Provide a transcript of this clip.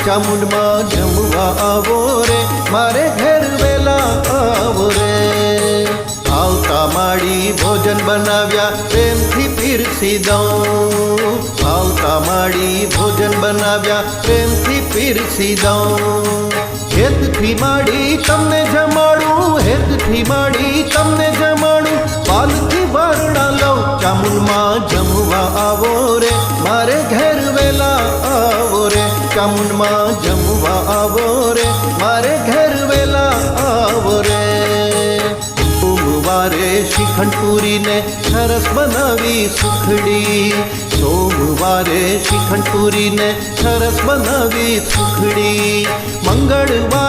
ચામુંડમાં જમવા આવો રે મારે ઘેર વેલા આવો રે આવતા માડી ભોજન બનાવ્યા પ્રેમથી પીરસી દઉં આવતા માડી ભોજન બનાવ્યા પ્રેમથી પીરસી દઉં હેતથી માડી તમને જમાડું હેતથી માડી તમને જમાડું પાલથી વારણા લઉં ચામુંડમાં જમવા આવો રે ચામુંડમાં જમવા આવો રે મારે ઘેર વેલા આવો રે સોમવારે શ્રીખંડ પૂરીને સરસ બનાવી સુખડી સોમવારે શ્રીખંડ પૂરીને સરસ બનાવી સુખડી મંગળવારે મોહન થાળ મંગળવારે